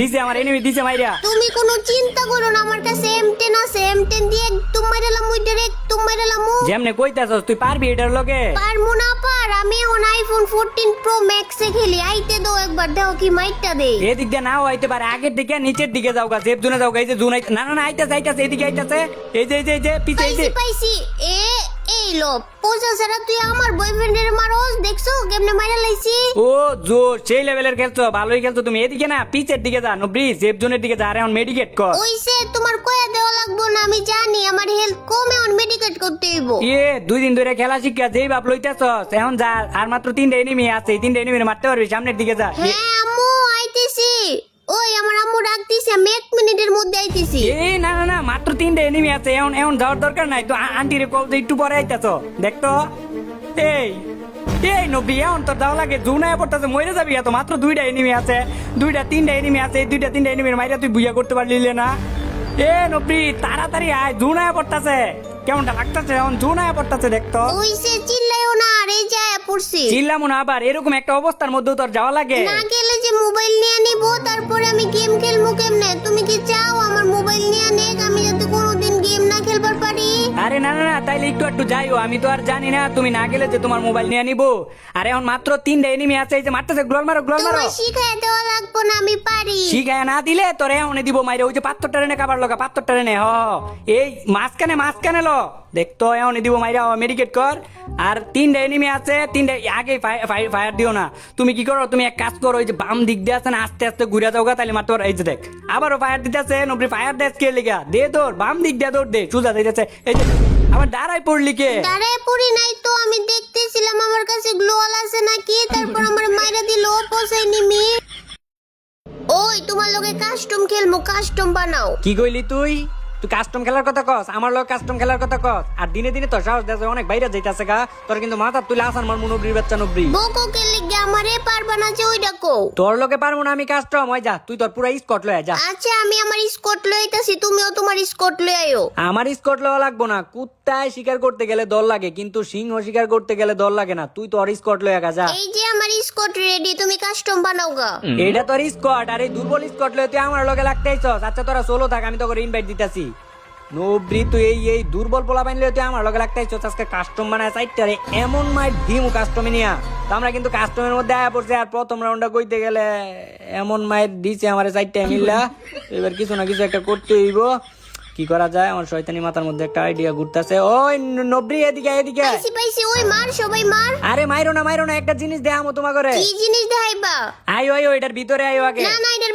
দিছে আমার এনিমি দিছে মাইরা। তুমি কোনো চিন্তা করো না আমার কাছে এম টেন আছে এম টেন দিয়ে একদম মাইরালাম ডাইরেক্ট একদম মাইরালাম যেমনে কইতাছস তুই পারবি এটার লগে? পারমু না পার আমি এখন আইফোন 14 প্রো ম্যাক্স এ খেলি। আইতে দো একবার দাও কি মাইটটা দে এদিক দিয়ে নাও আইতে পারে। আগের দিকে নিচের দিকে যাও গা জেব জুনে যাও গা এই যে জুন আইতে না না না আইতাছে আইতাছে এদিকে আইতাছে। এই যে এই যে এই যে পিছে এই যে। পাইছি পাইছি। এ এই লো পোজা সারা তুই আমার বয়ফ্রেন্ডের মারোস দেখছ? কেমনে মাইরা লাইছি? ও জোর সেই লেভেলের খেলছো ভালোই খেলছো তুমি। এদিকে না পিছের দিকে যা নব্রি জেব জোনের দিকে যা আর এখন মেডিকেট কর। ওইসে তোমার কয়া দেওয়া লাগবো না আমি জানি আমার হেলথ কমে অন মেডিকেট করতে হইব। ইয়ে দুই দিন ধরে খেলা শিক্ষা যেই বাপ লইতেছস এখন যা আর মাত্র তিনটা এনিমি আছে এই তিনটা এনিমি মারতে পারবি সামনের দিকে যা। হ্যাঁ আমার আমি এক মিনিটের মধ্যে আইতেছি। এই না না না মাত্র তিনটা এনিমি আছে এখন এখন যাওয়ার দরকার নাই। তো আন্টি রে কল একটু পরে আইতাছ দেখতো? এই এই নব্বি এখন তোর যাওয়া লাগে জুনায় পড়তেছে মরে যাবি এত? মাত্র দুইটা এনিমি আছে দুইটা তিনটা এনিমি আছে এই দুইটা তিনটা এনিমির মাইরা তুই বুঝা করতে পারলি না। এ নব্বি তাড়াতাড়ি আয় জুনায় পড়তেছে। কেমনটা লাগতেছে? এখন জুনায় পড়তেছে দেখতো? ওইসে চিল্লাইও না এই যায় পড়ছি। চিল্লাম না আবার এরকম একটা অবস্থার মধ্যে তোর যাওয়া লাগে। না মোবাইল নিয়ে নিব, তারপরে আমি গেম খেলব কেমনে? তুমি কি চাও আমার মোবাইল নিয়ে নেক আমি তাইলে একটু একটু যাইও আমি তো আর জানি না তুমি না গেলে যে তোমার মোবাইল নিয়ে নিবো। আরে এখন মাত্র তিনটা এনিমি আছে এই যে মারতেছে গ্লোল মারো গ্লোল মারো। তোমার শিখায় দেওয়া লাগবো না আমি পারি। শিখায় না দিলে তোরে এখন দিব মাইরে ওই যে পাত্তরটা রেনে কাবার লগা পাত্তরটা রেনে হ হ। এই মাঝখানে মাঝখানে লো। দেখতো এখন দিব মাইরা মেডিকেট কর। আর তিনটা এনিমি আছে তিনটা আগে ফায়ার দিও না। তুমি কি করো তুমি এক কাজ করো ওই যে বাম দিক দিয়ে আছে না আস্তে আস্তে ঘুরে যাও গা, তাহলে মাত্র এই যে দেখ। আবারও ফায়ার দিতে আছে নবরি ফায়ার দেশ কে লিগা। দে তোর বাম দিক দিয়ে দৌড় দে সুজা দিতেছে এই যে আমার দাঁড়াই পড়লি কে? দাঁড়ায় পড়ি নাই তো আমি দেখতেছিলাম আমার কাছে গ্লোয়াল আছে নাকি তারপর আমার মাইরা দিল পোষাই নিমি ওই তোমার লগে কাস্টম খেলমু কাস্টম বানাও। কি কইলি তুই? তুই কাস্টম খেলার কথা কস আমার লোক কাস্টম খেলার কথা কস। আর দিনে দিনে তো সাহস দেশে অনেক বাইরে যাইতাছে গা। তোর কিন্তু মাথা তুলে আসান মার মুনব্রির বাচ্চা নব্রি। বকো কে লিগে আমারে পারবা না যে ওইটা কও। তোর লোকে পারব না আমি কাস্টম ওই যা তুই তোর পুরো স্কট লয়ে যা। আচ্ছা আমি আমার স্কট লইতাছি তুমিও তোমার স্কট লই আইও আমার স্কট লওয়া লাগবো না। কুত্তায় শিকার করতে গেলে দল লাগে কিন্তু সিংহ শিকার করতে গেলে দল লাগে না। তুই তোর স্কট লয়ে গা যা। এই যে আমার স্কট রেডি তুমি কাস্টম বানাও গা। এটা তোর স্কট আর এই দুর্বল স্কট লয়ে তুই আমার লগে লাগতেইছ আচ্ছা তোরা সোলো থাক আমি তোকে ইনভাইট দিতাছি। নব্রি তুই এই এই দুর্বল পোলা তুই আমার লগে লাগতেইছ আজকে কাস্টম বানায় সাইটটারে এমন মাই দিমু কাস্টমে নিয়া। তো আমরা কিন্তু কাস্টমের মধ্যে আয়া পড়ছে আর প্রথম রাউন্ডটা কইতে গেলে এমন মায়ের দিছে আমার মিললা। এবার কিছু না কিছু একটা করতে হইব। কি করা যায়? আমার শয়তানি মাথার মধ্যে একটা আইডিয়া ঘুরতেছে। ওই নব্রি এদিকে এদিকে পাইছি ওই মার সবাই মার। আরে মাইরো না মাইরো না একটা জিনিস দেখামো তোমা করে কি জিনিস দেখাইবা? আইও আইও এটার ভিতরে আইও আগে না না এটার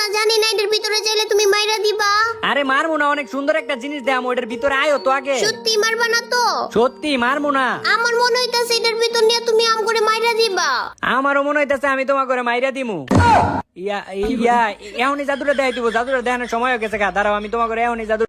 না জানি না এটার ভিতরে চাইলে তুমি মাইরা দিবা। আরে মারমু না অনেক সুন্দর একটা জিনিস ভিতরে আয়ো তো আগে। সত্যি মারবা না তো? সত্যি মারমু না। আমার মনে হইতাছে এটার ভিতর নিয়ে তুমি আম করে মাইরা দিবা। আমারও মনে হইতাছে আমি তোমা করে মাইরা দিমু। ইয়া ইয়া এখনই জাদুটা দেয় দিব জাদুটা দেখানোর সময় হয়ে গেছে গা। দাঁড়াও আমি তোমা করে এখনই জাদু